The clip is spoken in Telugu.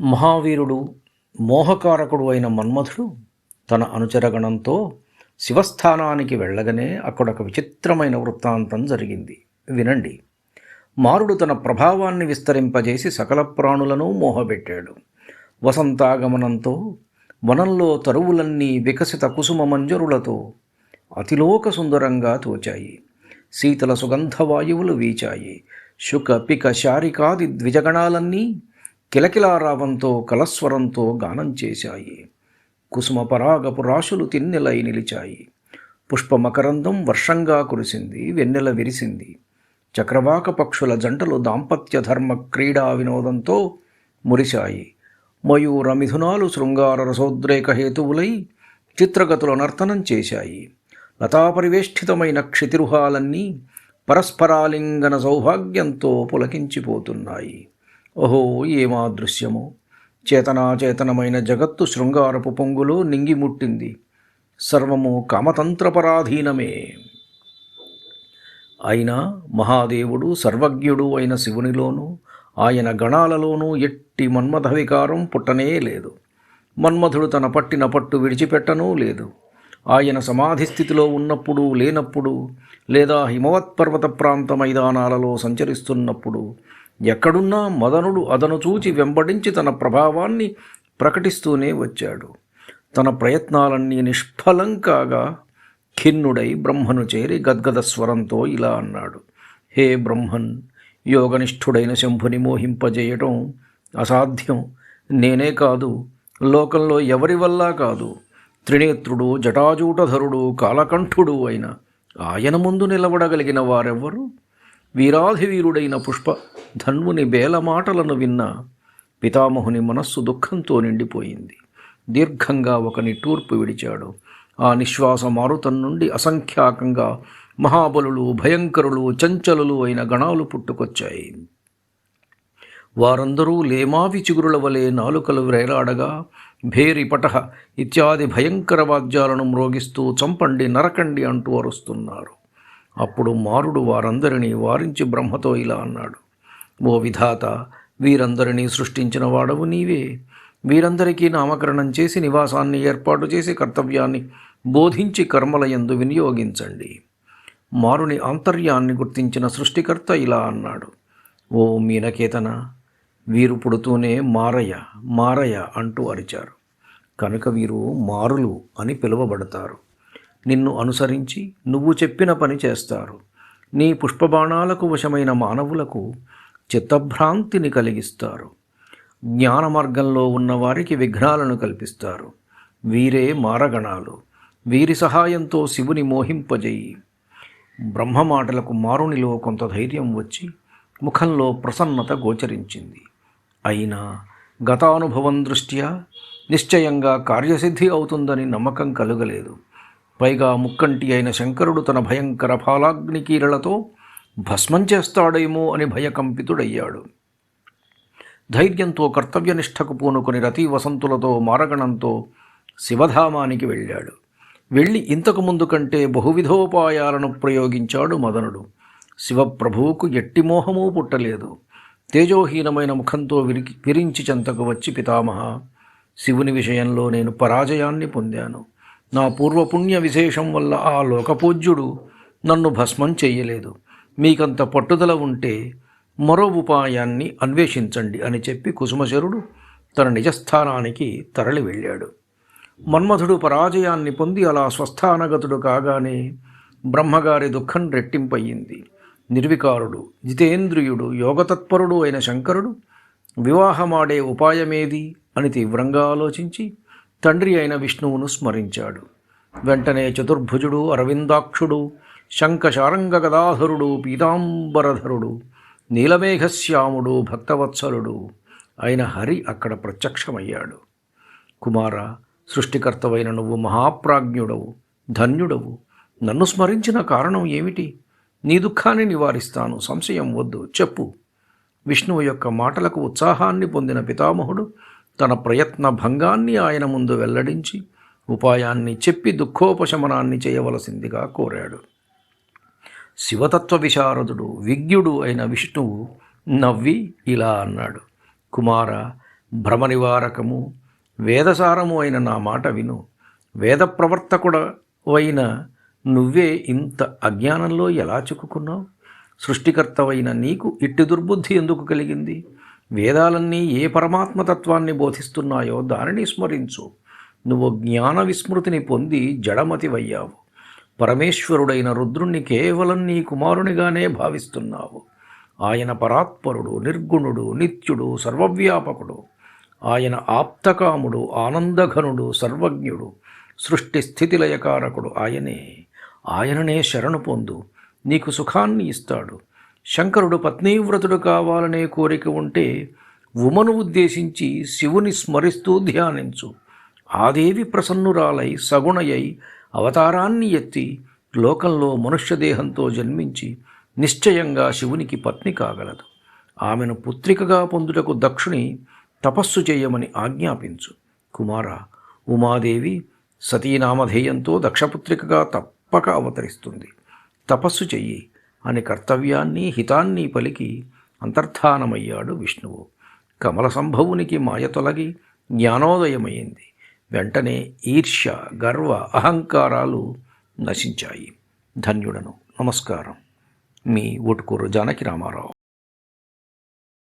మహావీరుడు మోహకారకుడు అయిన మన్మథుడు తన అనుచరగణంతో శివస్థానానికి వెళ్ళగానే అక్కడొక విచిత్రమైన వృత్తాంతం జరిగింది. వినండి. మారుడు తన ప్రభావాన్ని విస్తరింపజేసి సకల ప్రాణులను మోహబెట్టాడు. వసంతాగమనంతో వనంలో తరువులన్నీ వికసిత కుసుమ మంజరులతో అతిలోక సుందరంగా తోచాయి. శీతల సుగంధ వాయువులు వీచాయి. శుక పిక శారికాది ద్విజగణాలన్నీ కిలకిలారావంతో కలస్వరంతో గానం చేశాయి. కుసుమ పరాగపు రాశులు తిన్నెలై నిలిచాయి. పుష్పమకరందం వర్షంగా కురిసింది వెన్నెల విరిసింది. చక్రవాక పక్షుల జంటలు దాంపత్య ధర్మ క్రీడా వినోదంతో మురిశాయి. మయూర మిథునాలు శృంగార రసోద్రేక హేతువులై చిత్రగతుల నర్తనం చేశాయి. లతాపరివేష్టితమైన క్షితిరుహాలన్నీ పరస్పరాలింగన సౌభాగ్యంతో పులకించిపోతున్నాయి. ఓహో ఏమా దృశ్యము చేతనాచేతనమైన జగత్తు శృంగారపు పొంగులో నింగిముట్టింది సర్వము కామతంత్రపరాధీనమే. అయినా మహాదేవుడు సర్వజ్ఞుడు అయిన శివునిలోనూ ఆయన గణాలలోనూ ఎట్టి మన్మథ వికారం పుట్టనే లేదు. మన్మథుడు తన పట్టిన పట్టు విడిచిపెట్టనూ లేదు. ఆయన సమాధి స్థితిలో ఉన్నప్పుడు లేనప్పుడు లేదా హిమవత్ పర్వత ప్రాంత మైదానాలలో సంచరిస్తున్నప్పుడు ఎక్కడున్నా మదనుడు అదను చూచి వెంబడించి తన ప్రభావాన్ని ప్రకటిస్తూనే వచ్చాడు. తన ప్రయత్నాలన్నీ నిష్ఫలం కాగా ఖిన్నుడై బ్రహ్మను చేరి గద్గద స్వరంతో ఇలా అన్నాడు. హే బ్రహ్మన్ యోగనిష్ఠుడైన శంభుని మోహింపజేయటం అసాధ్యం. నేనే కాదు లోకంలో ఎవరి వల్ల కాదు. త్రినేత్రుడు జటాజూటధరుడు కాలకంఠుడు అయిన ఆయన ముందు నిలబడగలిగిన వారెవ్వరు? వీరాధివీరుడైన పుష్ప ధన్వుని బేలమాటలను విన్న పితామహుని మనస్సు దుఃఖంతో నిండిపోయింది. దీర్ఘంగా ఒక నిట్టూర్పు విడిచాడు. ఆ నిశ్వాస మారుతం నుండి అసంఖ్యాకంగా మహాబలులు భయంకరులు చంచలులు అయిన గణాలు పుట్టుకొచ్చాయి. వారందరూ లేమావి చిగురుల వలె నాలుకలు వ్రేలాడగా భేరి పటహ ఇత్యాది భయంకర వాద్యాలను మ్రోగిస్తూ చంపండి నరకండి అంటూ అరుస్తున్నారు. అప్పుడు మారుడు వారందరినీ వారించి బ్రహ్మతో ఇలా అన్నాడు ఓ విధాత వీరందరినీ సృష్టించిన వాడవు నీవే. వీరందరికీ నామకరణం చేసి నివాసాన్ని ఏర్పాటు చేసి కర్తవ్యాన్ని బోధించి కర్మలయందు వినియోగించండి. మారుని ఆంతర్యాన్ని గుర్తించిన సృష్టికర్త ఇలా అన్నాడు ఓ మీనకేతన వీరు పుడుతూనే మారయ్య మారయ్య అంటూ అరిచారు. కనుక వీరు మారులు అని పిలువబడతారు. నిన్ను అనుసరించి నువ్వు చెప్పిన పని చేస్తారు. నీ పుష్పబాణాలకు వశమైన మానవులకు చిత్తభ్రాంతిని కలిగిస్తారు. జ్ఞాన మార్గంలో విఘ్నాలను కల్పిస్తారు. వీరే మారగణాలు. వీరి సహాయంతో శివుని మోహింపజేయి. బ్రహ్మ మాటలకు మారునిలో కొంత ధైర్యం వచ్చి ముఖంలో ప్రసన్నత గోచరించింది. అయినా గతానుభవం దృష్ట్యా నిశ్చయంగా కార్యసిద్ధి అవుతుందని నమ్మకం కలుగలేదు. పైగా ముక్కంటి అయిన శంకరుడు తన భయంకర ఫాలాగ్ని కీరలతో భస్మం చేస్తాడేమో అని భయకంపితుడయ్యాడు. ధైర్యంతో కర్తవ్యనిష్టకు పూనుకొని రతి వసంతులతో మారగణంతో శివధామానికి వెళ్ళాడు. వెళ్ళి ఇంతకు ముందు కంటే బహువిధోపాయాలను ప్రయోగించాడు మదనుడు. శివప్రభువుకు ఎట్టి మోహమూ పుట్టలేదు. తేజోహీనమైన ముఖంతో విరికి విరించి చెంతకు వచ్చి పితామహ శివుని విషయంలో నేను పరాజయాన్ని పొందాను. నా పూర్వపుణ్య విశేషం వల్ల ఆ లోకపూజ్యుడు నన్ను భస్మం చెయ్యలేదు. మీకంత పట్టుదల ఉంటే మరో ఉపాయాన్ని అన్వేషించండి అని చెప్పి కుసుమశరుడు తన నిజస్థానానికి తరలి వెళ్ళాడు. మన్మధుడు పరాజయాన్ని పొంది అలా స్వస్థానగతుడు కాగానే బ్రహ్మగారి దుఃఖం రెట్టింపయ్యింది. నిర్వికారుడు జితేంద్రియుడు యోగతత్పరుడు అయిన శంకరుడు వివాహమాడే ఉపాయమేది అని తీవ్రంగా ఆలోచించి తండ్రి అయిన విష్ణువును స్మరించాడు. వెంటనే చతుర్భుజుడు అరవిందాక్షుడు శంఖశారంగ గదాధరుడు పీతాంబరధరుడు నీలమేఘశ్యాముడు భక్తవత్సలుడు అయిన హరి అక్కడ ప్రత్యక్షమయ్యాడు. కుమార సృష్టికర్తవైన నువ్వు మహాప్రాజ్ఞుడవు ధన్యుడవు. నన్ను స్మరించిన కారణం ఏమిటి? నీ దుఃఖాన్ని నివారిస్తాను సంశయం వద్దు చెప్పు. విష్ణువు యొక్క మాటలకు ఉత్సాహాన్ని పొందిన పితామహుడు తన ప్రయత్న భంగాన్ని ఆయన ముందు వెల్లడించి ఉపాయాన్ని చెప్పి దుఃఖోపశమనాన్ని చేయవలసిందిగా కోరాడు. శివతత్వ విశారదుడు విజ్ఞుడు అయిన విష్ణువు నవ్వి ఇలా అన్నాడు. కుమార భ్రమ నివారకము వేదసారము అయిన నా మాట విను. వేద ప్రవర్తకుడవైన నువ్వే ఇంత అజ్ఞానంలో ఎలా చిక్కుకున్నావు? సృష్టికర్తవైన నీకు ఇట్టి దుర్బుద్ధి ఎందుకు కలిగింది? వేదాలన్నీ ఏ పరమాత్మతత్వాన్ని బోధిస్తున్నాయో దానిని స్మరించు. నువ్వు జ్ఞాన విస్మృతిని పొంది జడమతివయ్యావు. పరమేశ్వరుడైన రుద్రుణ్ణి కేవలం నీ కుమారునిగానే భావిస్తున్నావు. ఆయన పరాత్పరుడు నిర్గుణుడు నిత్యుడు సర్వవ్యాపకుడు. ఆయన ఆప్తకాముడు ఆనందఘనుడు సర్వజ్ఞుడు. సృష్టి స్థితిలయకారకుడు ఆయనే. ఆయననే శరణు పొందు. నీకు సుఖాన్ని ఇస్తాడు. శంకరుడు పత్నీవ్రతుడు కావాలనే కోరిక ఉంటే ఉమను ఉద్దేశించి శివుని స్మరిస్తూ ధ్యానించు. ఆదేవి ప్రసన్నురాలై సగుణయై అవతారాన్ని ఎత్తి లోకంలో మనుష్యదేహంతో జన్మించి నిశ్చయంగా శివునికి పత్ని కాగలదు. ఆమెను పుత్రికగా పొందుటకు దక్షుని తపస్సు చేయమని ఆజ్ఞాపించు. కుమార ఉమాదేవి సతీనామధేయంతో దక్షపుత్రికగా తప్పక అవతరిస్తుంది. తపస్సు చెయ్యి. అని కర్తవ్యాన్ని హితాన్ని పలికి అంతర్ధానమయ్యాడు విష్ణువు. కమల సంభవునికి మాయ తొలగి జ్ఞానోదయమైంది. వెంటనే ఈర్ష్య గర్వ అహంకారాలు నశించాయి. ధన్యుడను. నమస్కారం. మీ ఒటుకూరు జానకి రామారావు.